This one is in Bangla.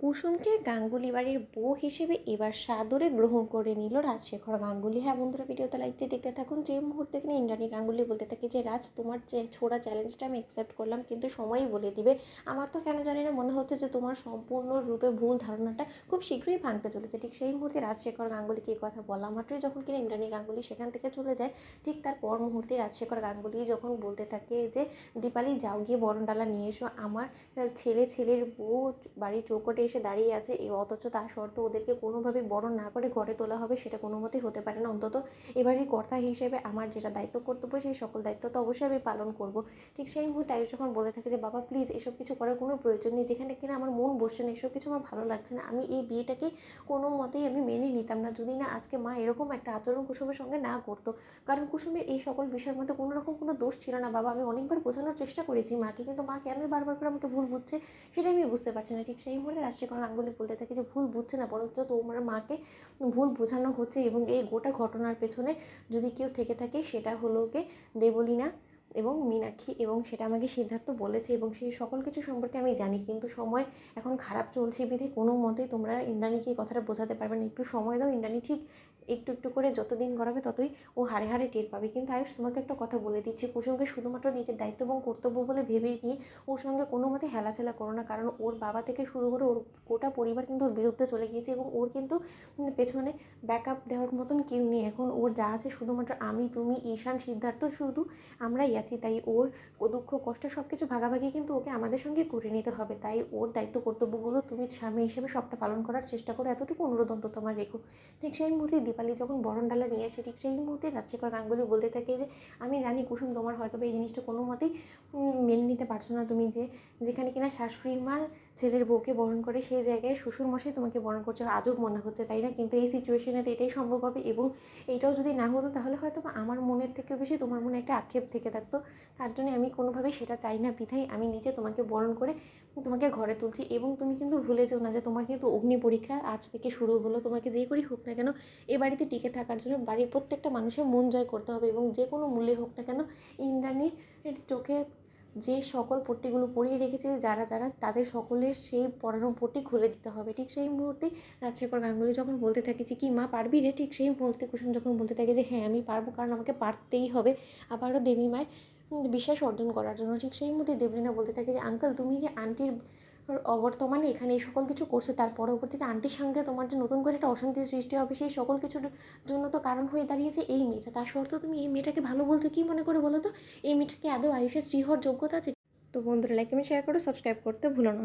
কুসুমকে গাঙ্গুলি বাড়ির বউ হিসেবে এবার সাদরে গ্রহণ করে নিল রাজশেখর গাঙ্গুলি। হ্যাঁ বন্ধুরা ভিডিওতে লাইক দিয়ে দেখতে থাকুন। যে মুহূর্তে কিনা ইন্দ্রাণী গাঙ্গুলি বলতে থাকে যে, রাজ, তোমার যে ছোড়া চ্যালেঞ্জটা আমি অ্যাকসেপ্ট করলাম, কিন্তু সময়ই বলে দিবে। আমার তো কেন জানি না মনে হচ্ছে যে, তোমার সম্পূর্ণ রূপে ভুল ধারণাটা খুব শীঘ্রই ভাঙতে চলেছে। ঠিক সেই মুহূর্তে রাজশেখর গাঙ্গুলিকে এই কথা বলা মাত্রই যখন কিনা ইন্দ্রাণী গাঙ্গুলি সেখান থেকে চলে যায়, ঠিক তার পর মুহূর্তে রাজশেখর গাঙ্গুলি যখন বলতে থাকে যে, দীপালি, যাও গিয়ে বরণডালা নিয়ে এসো। আমার ছেলে, ছেলের বউ বাড়ির চৌকটে এসে দাঁড়িয়ে আছে। এই অথচ তার শর্ত ওদেরকে কোনোভাবে বরণ না করে ঘরে তোলা হবে সেটা কোনো মতেই হতে পারে না। অন্তত এবারই কর্তা হিসেবে আমার যেটা দায়িত্ব কর্তব্য, সেই সকল দায়িত্ব তো অবশ্যই আমি পালন করব। ঠিক সেই মুহূর্তে আয়ুষ যখন বলে থাকে যে, বাবা প্লিজ এসব কিছু করার কোনো প্রয়োজন নেই। যেখানে কিনা আমার মন বসছে না, এসব কিছু আমার ভালো লাগছে না। আমি এই বিয়েটাকে কোনো মতেই আমি মেনে নিতাম না। যদি না আজকে মা এরকম একটা আচরণ কুসুমের সঙ্গে না করতো, কারণ কুসুমের এই সকল বিষয়ের মধ্যে কোনো রকম কোনো দোষ ছিল না। বাবা, আমি অনেকবার বোঝানোর চেষ্টা করেছি মাকে, কিন্তু মা কেন বারবার করে আমাকে ভুল বুঝছে সেটা আমি বুঝতে পারছি না। ঠিক সেই মুহূর্তে রাজশেখর আঙ্গুলি বলতে থাকে যে ভুল বুঝছে না, বরঞ্চ তোমার মাকে ভুল বোঝানো হচ্ছে এবং এই গোটা ঘটনার পেছনে যদি কেউ থেকে থাকে সেটা হলো ওকে দেবলীনা। এবং মীনাক্ষী এবং সেটা আমাকে সিদ্ধার্থ বলেছে এবং সেই সকল কিছু সম্পর্কে আমি জানি। কিন্তু সময় এখন খারাপ চলছে বিধে কোনো মতেই তোমরা ইন্দ্রাণীকে এই কথাটা বোঝাতে পারবে না। একটু সময় দাও ইন্দ্রাণী, ঠিক একটু একটু করে যতদিন গড়াবে ততই ও হারে হারে টের পাবে। কিন্তু আয়ুষ, তোমাকে একটা কথা বলে দিচ্ছি। কুসুমকে শুধুমাত্র নিজের দায়িত্ব এবং কর্তব্য বলে ভেবে নিয়ে ওর সঙ্গে কোনো মতে হেলাচেলা করো না। কারণ ওর বাবা থেকে শুরু করে ওর গোটা পরিবার কিন্তু ওর বিরুদ্ধে চলে গিয়েছে এবং ওর কিন্তু পেছনে ব্যাকআপ দেওয়ার মতন কেউ নেই। এখন ওর যা আছে শুধুমাত্র আমি, তুমি, ঈশান, সিদ্ধার্থ, শুধু আমরাই আছি, তাই ওর দুঃখ, কষ্ট সব কিছু ভাগাভাগি কিন্তু ওকে আমাদের সঙ্গে করে নিতে হবে। তাই ওর দায়িত্ব, কর্তব্যগুলো তুমি স্বামী হিসেবে সবটা পালন করার চেষ্টা করো। এতটুকু অনুরোধ অন্তত তোমার রেখো। ঠিক সেই মুহূর্তে দীপালি যখন বরণডালা নিয়ে আসে, ঠিক সেই মুহূর্তে রাজশেখর গাঙ্গুলি বলতে থাকে যে, আমি জানি কুসুম তোমার হয়তো এই জিনিসটা কোনো মতেই মেনে নিতে পারছ না তুমি যে, যেখানে কিনা শাশুড়ির মা ছেলের বউকে বরণ করে সেই জায়গায় শ্বশুর মশাই তোমাকে বরণ করছে। আজব মনে হচ্ছে, তাই না? কিন্তু এই সিচুয়েশনে তো এটাই সম্ভব হবে এবং এইটাও যদি না হতো, তাহলে হয়তো আমার মনের থেকেও বেশি তোমার মনে একটা আক্ষেপ থেকে থাকতো তার জন্য আমি কোনোভাবেই সেটা চাই না পিঠাই আমি নিজে তোমাকে বরণ করে তোমাকে ঘরে তুলছি এবং তুমি কিন্তু ভুলে যেও না যে তোমার কিন্তু অগ্নি পরীক্ষা আজ থেকে শুরু হলো। তোমাকে যে করেই হোক না কেন, এ বাড়িতে টিকে থাকার জন্য বাড়ির প্রত্যেকটা মানুষের মন জয় করতে হবে এবং যে কোনো মূল্যে হোক না কেন, ইন্দ্রাণীর চোখে যে সকল পট্টিগুলো পরিয়ে রেখেছে, যারা যারা তাদের সকলের সেই পড়ানো পট্টি খুলে দিতে হবে। ঠিক সেই মুহূর্তে রাজশেখর গাঙ্গুলি যখন বলতে থাকে যে, কি মা, পারবি রে? ঠিক সেই মুহূর্তে কুসুম যখন বলতে থাকে যে হ্যাঁ আমি পারব, কারণ আমাকে পারতেই হবে। আবারও দেবী মায়ের বিশ্বাস অর্জন করার জন্য। ঠিক সেই মুহূর্তে দেবলীনা বলতে থাকে যে, আঙ্কেল, তুমি যে আন্টির অবর্তমানে এখানে এই সকল কিছু করছে, তার পরবর্তীতে আন্টির সঙ্গে তোমার যে নতুন করে একটা অশান্তির সৃষ্টি হবে, সেই সকল কিছুর জন্য তো কারণ হয়ে দাঁড়িয়েছে এই মেয়েটা। তার সত্ত্বেও তুমি এই মেয়েটাকে ভালো বলছো কি মনে করে বলো তো? এই মেয়েটাকে আদৌ আয়ুষের শ্রীহর যোগ্যতা আছে? তো বন্ধুরা লাইক কমেন্ট শেয়ার করো সাবস্ক্রাইব করতে ভুলো না।